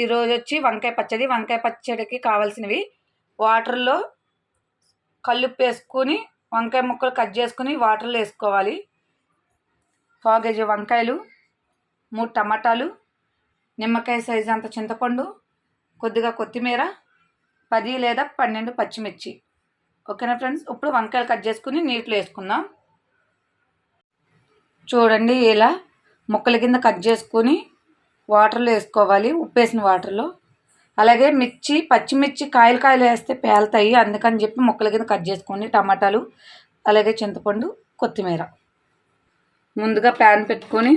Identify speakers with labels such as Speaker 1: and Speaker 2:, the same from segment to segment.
Speaker 1: ఈరోజు వచ్చి వంకాయ పచ్చడి వంకాయ పచ్చడికి కావాల్సినవి. వాటర్లో కల్లుప్పు వేసుకుని వంకాయ ముక్కలు కట్ చేసుకుని వాటర్లో వేసుకోవాలి. పావు కేజీ వంకాయలు మూడు టమాటాలు నిమ్మకాయ సైజు అంత చింతపండు కొద్దిగా కొత్తిమీర పది లేదా పన్నెండు పచ్చిమిర్చి. ఓకేనా ఫ్రెండ్స్? ఇప్పుడు వంకాయలు కట్ చేసుకుని నీటిలో వేసుకుందాం. చూడండి ఇలా ముక్కల కింద కట్ చేసుకొని వాటర్లో వేసుకోవాలి ఉప్పేసిన వాటర్లో. అలాగే మిర్చి పచ్చిమిర్చి కాయలు కాయలు వేస్తే పేలుతాయి. అందుకని చెప్పి ముక్కల కింద కట్ చేసుకొని టమాటాలు అలాగే చింతపండు కొత్తిమీర. ముందుగా ప్యాన్ పెట్టుకొని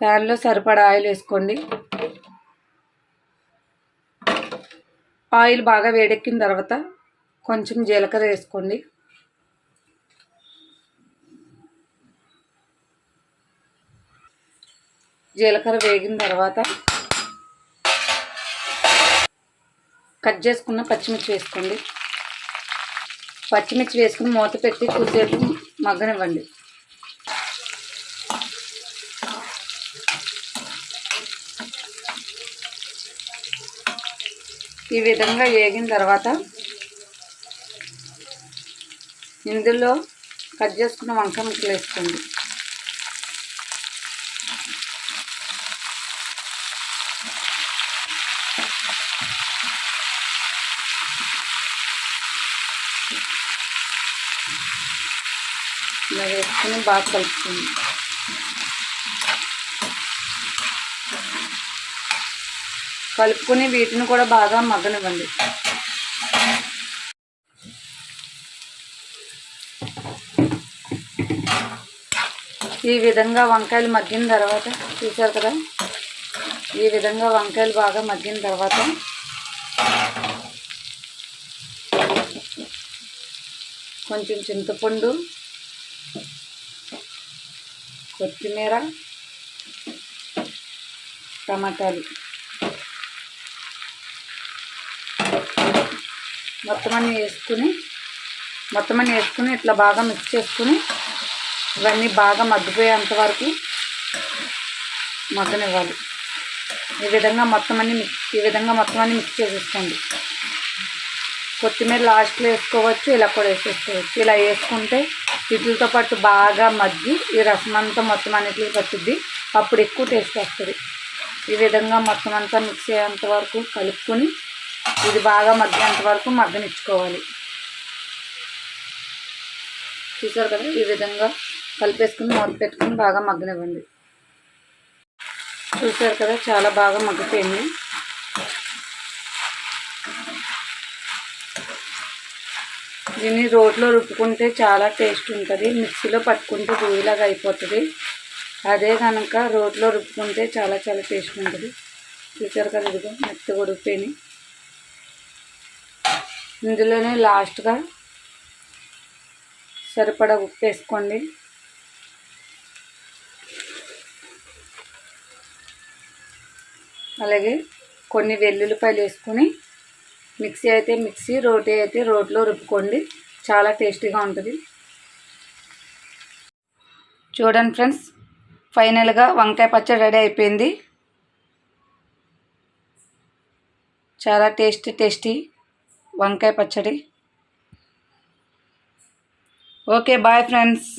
Speaker 1: ప్యాన్లో సరిపడా ఆయిల్ వేసుకోండి. ఆయిల్ బాగా వేడెక్కిన తర్వాత కొంచెం జీలకర్ర వేసుకోండి. జీలకర్ర వేగిన తర్వాత కట్ చేసుకున్న పచ్చిమిర్చి వేసుకోండి. పచ్చిమిర్చి వేసుకుని మూత పెట్టి కొద్దిసేపు మగ్గనివ్వండి. ఈ విధంగా వేగిన తర్వాత ఇందులో కట్ చేసుకున్న వంకాయ ముక్కలు వేసుకోండి. ఇలా వేసుకుని బాగా కలుపుతుంది కలుపుకొని వీటిని కూడా బాగా మగ్గనివ్వండి. ఈ విధంగా వంకాయలు మగ్గిన తర్వాత చూసారు కదా? ఈ విధంగా వంకాయలు బాగా మగ్గిన తర్వాత కొంచెం చింతపండు కొత్తిమీర టమాటాలు. మొత్తం అన్నీ వేసుకుని మొత్తం అన్నీ వేసుకుని ఇట్లా బాగా మిక్స్ చేసుకుని ఇవన్నీ బాగా మగ్గిపోయేంత వరకు మగ్గనివ్వాలి. ఈ విధంగా మొత్తం అన్ని మిక్స్ ఈ విధంగా మొత్తం అన్ని మిక్స్ చేసేసుకోండి. కొత్తిమీర లాస్ట్లో వేసుకోవచ్చు ఇలా కూడా వేసేసుకోవచ్చు. ఇలా వేసుకుంటే వీటితో పాటు బాగా మగ్గి ఈ రసం అంతా మొత్తం అన్నిటికి పట్టుద్ది. అప్పుడు ఎక్కువ టేస్ట్ వస్తుంది. ఈ విధంగా మొత్తం అంతా మిక్స్ అయ్యేంత వరకు కలుపుకొని ఇది బాగా మగ్గేంత వరకు మగ్గనిచ్చుకోవాలి. చూసారు కదా ఈ విధంగా కలిపేసుకుని మూత పెట్టుకుని బాగా మగ్గనివ్వండి. చూసారు కదా చాలా బాగా మగ్గిపోయింది. దీన్ని రోట్లో రుబ్బుకుంటే చాలా టేస్ట్ ఉంటుంది. మిక్సీలో పట్టుకుంటే బూయిలాగా అయిపోతుంది. అదే కనుక రోట్లో రుబ్బుకుంటే చాలా చాలా టేస్ట్ ఉంటుంది. చూసారు కదా ఇదిగో మెత్తగా ఉడికిపోయినాయి. ఇందులోనే లాస్ట్గా సరిపడా ఉప్పు వేసుకోండి. అలాగే కొన్ని వెల్లుల్లిపాయలు వేసుకొని మిక్సీ అయితే మిక్సీ రోటీ అయితే రోట్లో రుబ్బుకోండి. చాలా టేస్టీగా ఉంటుంది. చూడండి ఫ్రెండ్స్ ఫైనల్గా వంకాయ పచ్చడి రెడీ అయిపోయింది. చాలా టేస్టీ టేస్టీ వంకాయ పచ్చడి. Okay bye friends.